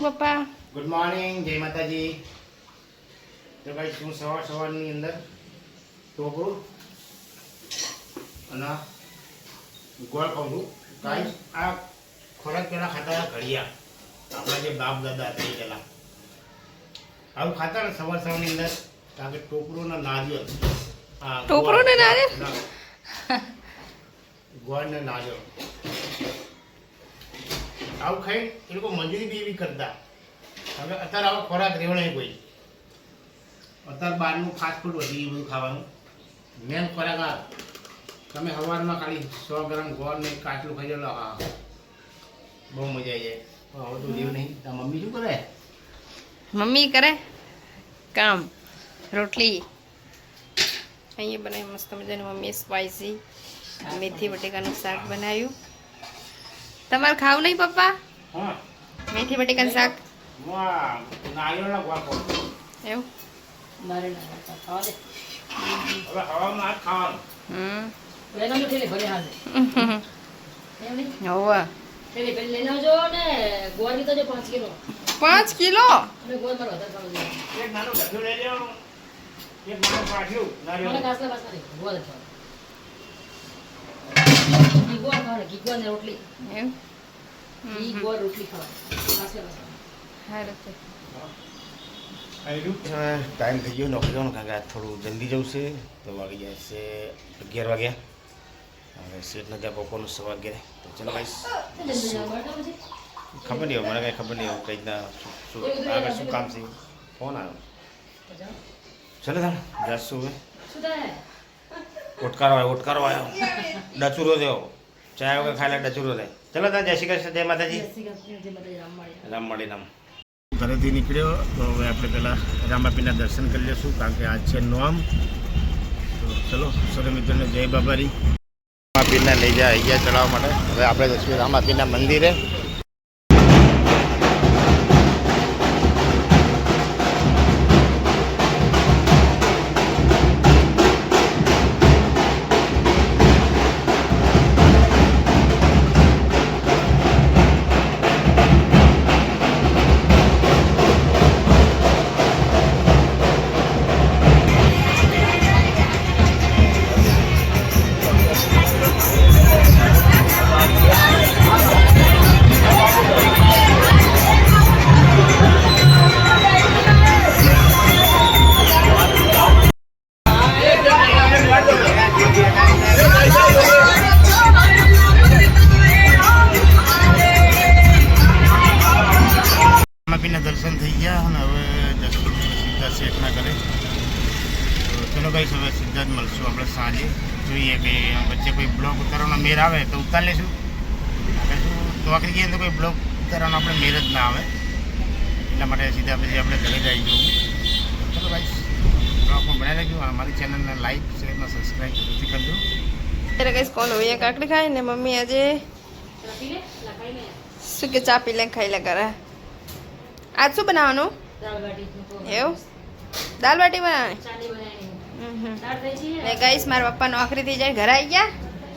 પપ્પા? Good morning જય માતાજી. તો ભાઈ હું સવાર સવારની અંદર? ટોપરું? અને ગોળ ખાઉં છું કાંઈ આ ખોરાક પહેલાં ખાતા હતા ઘડિયા. આપણા જે બાપ દાદા હતા એ પહેલાં આવું ખાતા ને સવાર સવારની અંદર કારણ કે ટોપરું ને ગોળ. ટોપરું ને નારિયેળ? ગોળ ને નારિયેળ આવું ખાઈ એ લોકો મજૂરી બી એવી કરતા. હવે અત્યારે આવો ખોરાક રહ્યો નહીં કોઈ. અત્યારે બહારનું ફાસ્ટ ફૂડ વધી ગયું બધું ખાવાનું. મેન ખોરાક આ. તમે સવારમાં ખાલી સો ગ્રામ ગોળ ને કાચલું ખાઈ લો હા. બહુ મજા આવી જાય. હવે તો રહ્યું નહીં. તાર મમ્મી શું કરે? મમ્મી કરે કામ રોટલી. અહીંયા બનાવી મસ્ત મજાની મમ્મીએ સ્પાઈસી મેથી બટેકાનું શાક બનાવ્યું. તમારે ખાવું નહીં પપ્પા? હા. મેથી બટેકાનું શાક. એવું? પાંચ કિલો. પાંચ કિલો? અને ગોળ મારો વધારે ખાવા જોઈએ. એક નાનું ડબ્બું લઈ લેવાનું. એક નાનું પાછું ખાવા. ને રોટલી રોટલી ટાઈમ થઈ ગયો નોકરી જવાનું કારણ કે આજ થોડું જલ્દી જવું છે. તો વાગી જાય છે અગિયાર વાગ્યા. હવે સીટને ત્યાં બપોરનું સવા અગિયાર તો ચલો ભાઈ? ખબર નહીં મને કાંઈ ખબર નહીં કઈ રીતના શું આગળ શું કામ છે. ફોન આવ્યો. ચલો તાણ જાશું હવે ઓટકારો આવ્યો ઓટકારો આવ્યો. ડચુરો થયો. ચા વગર ખાઈ લેટા ડચુરો થાય. ચલો તા જય શ્રી કૃષ્ણ જય માતાજી. રામ મળી. રામ ઘરેથી નીકળ્યો તો હવે આપણે પહેલાં રામાપીના દર્શન કરી લઈશું કારણ કે આજ છે નોમ. તો ચલો સૌ મિત્રોને જય બાબારી. રામાપીના લઈ જાય અહીંયા ચડાવવા માટે. હવે આપણે જશું રામાપીરના મંદિરે. ઉતાર લેશું આપણે શું નોકરી જઈએ તો કોઈ બ્લોગ ઉતારવાનો આપણે મેર જ ના આવે એટલા માટે સીધા પછી આપણે ઘરે જઈ જવું ચલો ગાઈસ બ્લોગમાં બનાવી લેજો અમારી ચેનલને લાઈક શેર અને સબસ્ક્રાઈબ જરૂરથી કરજો ત્યારે કઈ કોણ હોય કાકડી ખાય ને મમ્મી આજે ચા પી લે? ચા ખાઈ લે. શું કે ચા પી લે ખાઈ લે કરે આજ શું બનાવવાનું દાળ બાટી, મૂકો. એવું દાલ બાટી બનાવવાની ચાની બનાવી. હમ હમ. દાળ થઈ છે? ને ગઈશ મારા પપ્પા નોકરી થઈ જાય ઘરે આવી ગયા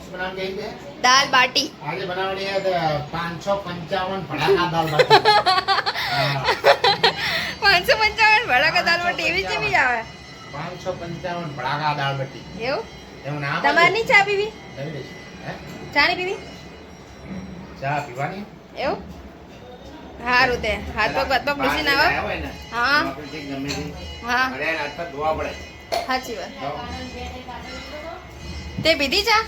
બનાવવાની કઈ છે દાલ બાટી. આજે બનાવવાની છે 555 ભડાકા દાલ બાટી. પાંચસો પંચાવન ભડાકા દાલ બાટી એવી જેવી આવે? પાંચસો પંચાવન ભડાકા દાલ બાટી. એવું? એવું નામ તમારે ચા પીવી? ચા ની પીવી? ચા પીવાની? એવું? સારું તે. હાથ પગ હાથ પગ ભૂસી ના. આવે હા. હા ધોવા પડે. સાચી વાત. તે પીધી ચા?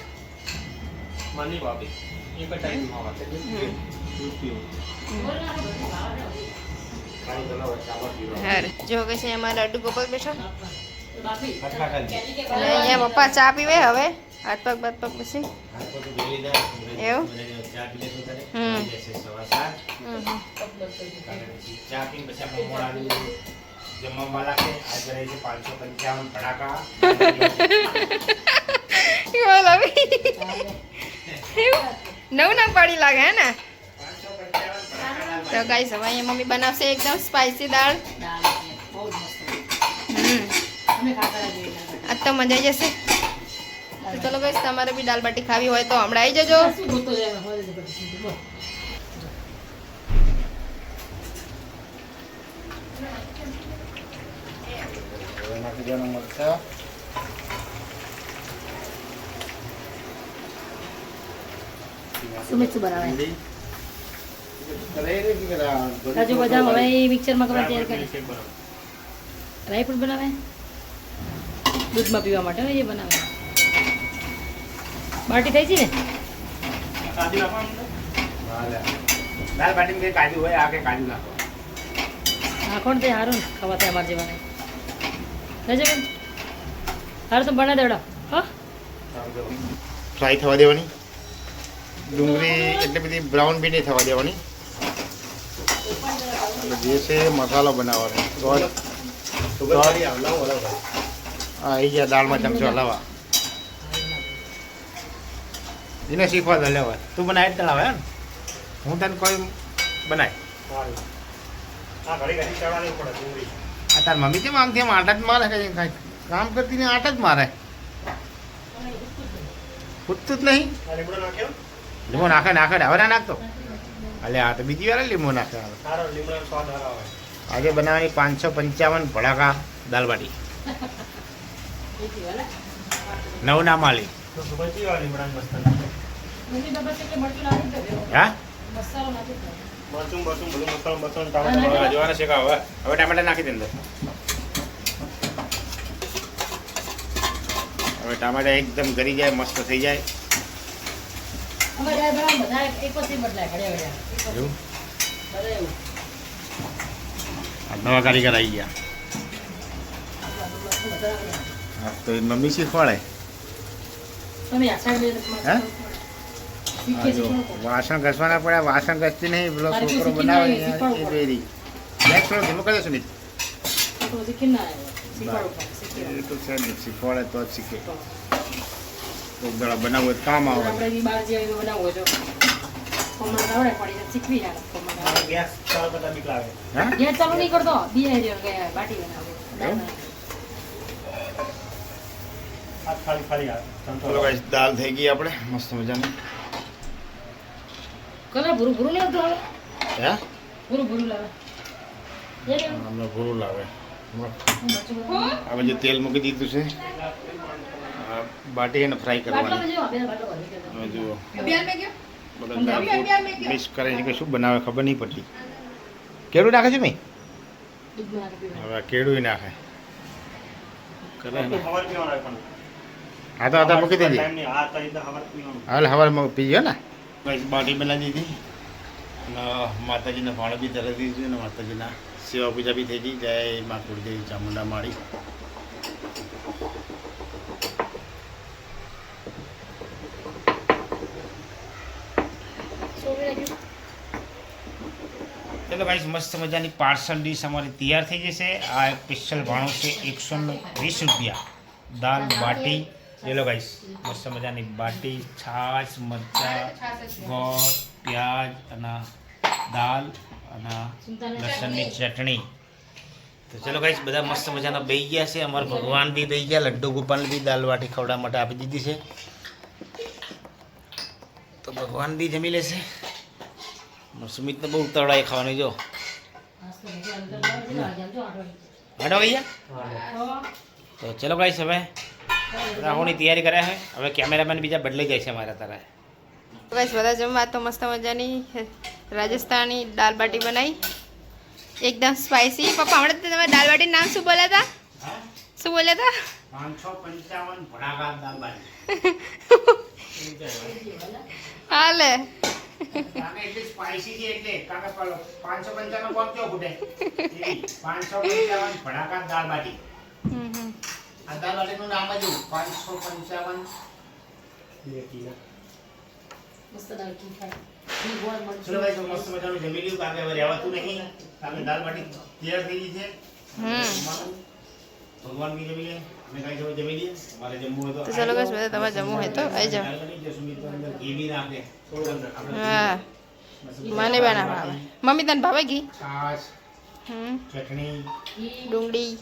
હવે ચાલો પીવો. હારું જો કે છે અમારા અડ્ડુ ગોપાલ બેઠો. અહીંયા પપ્પા ચા પીવે હવે. હાથ પગ બાથ પગ પછી. એવું? હમ. ચા પીને જમવા નવું ના પાડી લાગે હે ને? તો ગાઈસ હવે અહીંયા મમ્મી બનાવશે એકદમ સ્પાઈસી દાળ. આજ તો મજા આવી જશે. ચલો ગાઈસ તમારે બી દાલ બાટી ખાવી હોય તો હમણાં આવી જજો. નાખી સુમિત શું બનાવે કાજુ બદામ હવે એ મિક્સરમાં કપડા તૈયાર ડ્રાય ફ્રૂટ ડ્રાયફ્રૂટ બનાવે? દૂધમાં પીવા માટે એ બનાવે. બાટી થઈ છે ને? કાજુ નાખવાનું દાલ બાટીમાં કંઈ કાજુ હોય આ કે કાજુ નાખો. નાખો ને તે સારું ને ખાવા થાય અમારે જેવાને. રહેજો બેન સારું તો બનાવી દેવડો. હો? ફ્રાય થવા દેવાની. ડુંગળી એટલી બધી બ્રાઉન બી નહીં થવા દેવાની. જે છે મસાલો બનાવવાનો. હા આવી ગયા દાળમાં ચમચો હલાવા એને શીખવા દે લેવા. તું બનાવી જ લાવે ને હું તને કોઈ બનાય. આ તાર મમ્મી કેમ આમ તેમ આટા જ મારે કંઈક કામ કરતી ને આટા જ મારે? ખૂટતું જ નહીં? લીંબુ નાખે નાખે હવે ના નાખતો? અલે આ તો બીજી વાર લીંબુ નાખે. આજે બનાવવાની પાંચસો પંચાવન ભડાકા દાલબાટી નવ ના માલી. હા? દો. મરચું બધું મસાલો ટામેટાં. જોવાના શેકા હવે હવે ટામેટા નાખી દે અંદર હવે ટામેટા એકદમ ગરી જાય મસ્ત થઈ જાય. નવા કારીગર આવી ગયા. તો એ મમ્મી શીખવાડે. વાસણ ઘસવાના પડ્યા વાસણ ઘસતી નહીં પેલો છોકરો બનાવે ધીમો કરી દેશો નહીં તો શીખી ના આવ્યો. શીખવાડવું પડે, શીખી એ તો છે ને શીખવાડે તો જ શીખે. કોક બનાવવું કામ આવે. આપણે બી બહાર બનાવવું હોય તો આવડે પડી શીખવી જાય કોમળ ગેસ ચાલુ કરતા બીક લાગે. હા? ગેસ ચાલુ નહીં કરતો. બે રહ્યો કે બાટી બનાવો. ખાલી ખાલી ચલો ગાઈસ દાલ થઈ ગઈ આપણે. મસ્ત મજાની. કલર ભૂરું ભૂરું હવે? હે? ભૂરું ભૂરું લાવે. હમણાં ભૂરું લાવે. હવે બાજુ તેલ મૂકી દીધું છે. બાટી એને ફ્રાય કરવાની. જુઓ. બધા મિક્સ કરે છે કે શું બનાવે ખબર નહીં પડતી. કેળું નાખે છે મેં. હવે કેળું નાખે. કરે તો ને હવારે પીવાનું પણ. હા તો આધાર મૂકી દેજે. હાલ હવાર પી ગયો ને. બાટી બનાવી દીધી. માતાજીના માતાજીને બી ધરાવી દીધું ને માતાજીના સેવા પૂજા બી થઈ ગઈ. જય મા કુળદેવી ચામુંડા માળી સોવી નાખ્યું. ચલો ભાઈ મસ્ત મજાની પાર્સલ ડીશ અમારી તૈયાર થઈ જશે. આ સ્પેશિયલ ભાણું છે, એકસો વીસ રૂપિયા. દાલ, બાટી. ચલો ભાઈ મસ્ત મજાની બાટી, છાશ, મરચા, ગોળ, પ્યાજ અને દાલ અને લસણની ચટણી. તો ચલો ગાઈસ બધા મસ્ત મજાના બેહી ગયા છે. અમારા ભગવાન બી બેહી ગયા, લડ્ડુ ગોપાલ બી દાલ બાટી ખવડાવવા માટે આપી દીધી છે. તો ભગવાન બી જમી લેશે. સુમિતને બહુ ઉતાવળાએ ખાવાની જો. આજ તો બધું અંદર લાવી દીધું. આજે આમ જો આઠ વાગે. હટો ભૈયા હા. તો ચલો ગાઈસ હવે રાહુની તૈયારી કર્યા છે. હવે કેમેરામેન બીજા બદલાઈ જાય છે મારા તારા. બસ બધા જમવા તો મસ્ત મજાની રાજસ્થાની દાલ બાટી બનાવી એકદમ સ્પાઇસી પપ્પા હમણાં તમે દાલ બાટી નામ શું બોલ્યા હતા? શું બોલ્યા હતા? પાંચસો પંચાવન હાલે. કાકા એટલી સ્પાઈસી છે એટલે કાકા પાલો પાંચસો પંચાવન કોણ કયો ફૂટે પાંચસો પંચાવન ભડાકા દાલ બાટી હમ હમ. આ દાલ બાટીનું નામ જ એવું પાંચસો પંચાવન. બે મસ્ત દાળ ઘી ખાય. ઘી, ગોળ, મરચું. ચલો ભાઈ તો મસ્ત મજાનું જમી લીધું હવે રહેવાતું નહીં. કારણ દાળ બાટી તૈયાર થઈ ગઈ છે. હમ. ભગવાન બી જમી લે. તો ચલો બસ બધા તમારે જમવું હોય તો આવી જાઓ. હા. મને બનાવવા ભાવે મમ્મી તને ભાવે ઘી? હમ. ડુંગળી?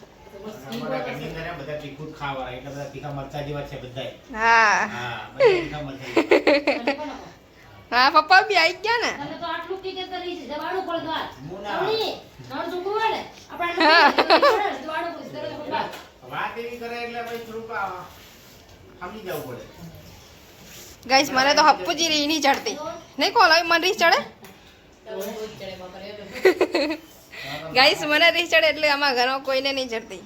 હા. પપ્પા બી આવી ગયા ને. વાત કરે એટલે ભાઈ થોડુંક સમજી જવું પડે. ગાઈસ મને તો હપ્પુજી રી નહીં ચડતી. નહીં કોલ આવી મને રીસ ચડે? ગાઈસ મને રીસ ચડે એટલે અમારા ઘરમાં કોઈને નહીં ચડતી.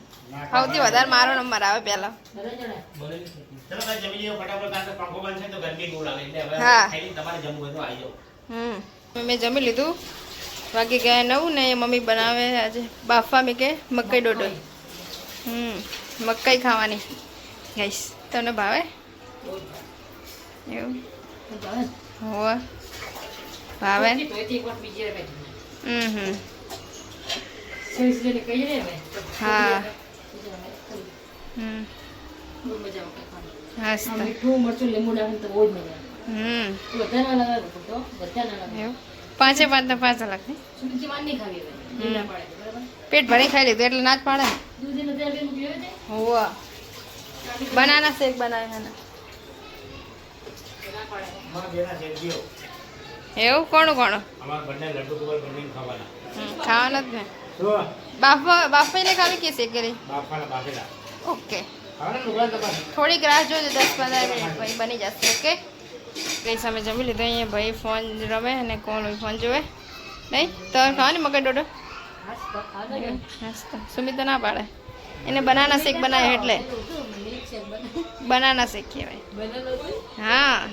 સૌથી વધારે મારો નંબર આવે પહેલો. હા. મેં જમી લીધું. વાગી ગયા નવું ને એ મમ્મી બનાવે આજે. બાફા મેં કે મકાઈ ડોડો હમ મકાઈ ખાવાની. ગાઈસ તમને ભાવે? એવું? હોવે. ભાવે. હમ હમ. હા. હમ. પાંચે પાંચ પાંચ લાખ પેટ ભરી ખાઈ લીધું એટલે ના જ પાડે હોવે. બનાના શેક બનાવે હે એવું? કોણ કોણ ખાવાના. જ ને. બાફા બાફાઈને ખાવી કે શેકેલી? કરી ઓકે. થોડીક રાહ જોજો દસ પંદર મિનિટ પછી બની જશે ઓકે? કઈ સામે જમી લીધો? અહીંયા ભાઈ ફોન રમે અને કોણ ફોન જોવે? નહીં? તમે ખાવાની મકઈ ડોડો? હાસ તો ખાવા ને. મસ્ત સુમિત તો ના પાડે. એને બનાના શેક બનાવે એટલે. બનાના શેક કહેવાય. હા.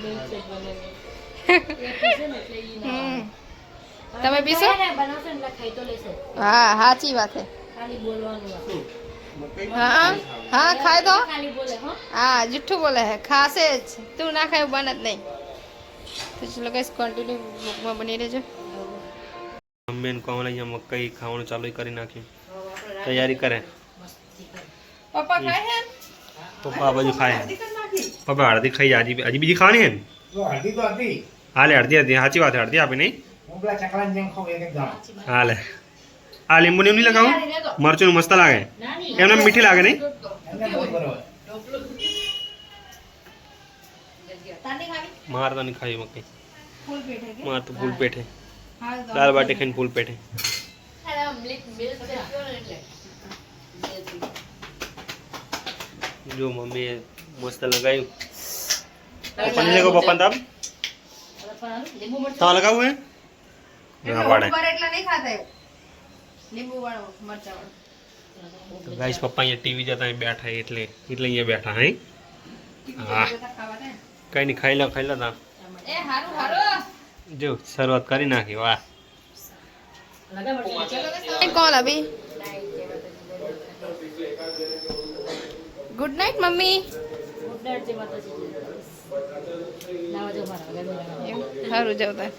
તમે પીશો? હા સાચી વાત છે. ખાલી બોલવાનું આ. હા હા. ખાય તો ખાલી બોલે હો. હા જુઠ્ઠું બોલે હે ખાશે જ. તું ના ખાય બને જ નહીં. તો ચલો કઈ કન્ટિન્યુ બુકમાં બની રહેજો. મમ્મીને કહું અહીંયા મકાઈ ખાવાનું ચાલુ કરી નાખ્યું. તૈયારી કરે. પપ્પા ખાય હે પપ્પા બાજુ ખાય. પપ્પા અડધી ખાઈ હજી હજી બીજી ખાવાની હે ને? તો હળદી તો હતી. હાલે અડધી હતી સાચી વાત હળદી અડધી આપી નહીં? હાલે. આ લીંબુ ને નહીં લગાવું? મરચું મસ્ત લાગે. એમને મીઠી લાગે નહીં? માર તો નહીં ખાવી મકાઈ. ફૂલ પેટ હે કે? માર તો ફૂલ પેટે હા તો દાળ બાટી ખાઈને ફૂલ પેટે જો મમ્મીએ મસ્ત લગાવ્યું. પપ્પાને લગાવ પપ્પાને તાપ? લીંબુ મરચું. તાવ લગાવવું હે? ના પાડે. ઉપર એટલા નહીં ખાતા એવું. લીંબુ વાળો મરચા વાળો. તો ગાઈસ પપ્પા અહીંયા ટીવી જતા બેઠા એટલે એટલે અહીંયા બેઠા હે હા. કઈ નહીં ખાઈ લો ખાઈ લો ના. એ હારું હારું. જો શરૂઆત કરી નાખી વાહ. લગા કોલ અભી good night mummy. Good night જય માતાજી. સારું જાવ તાર.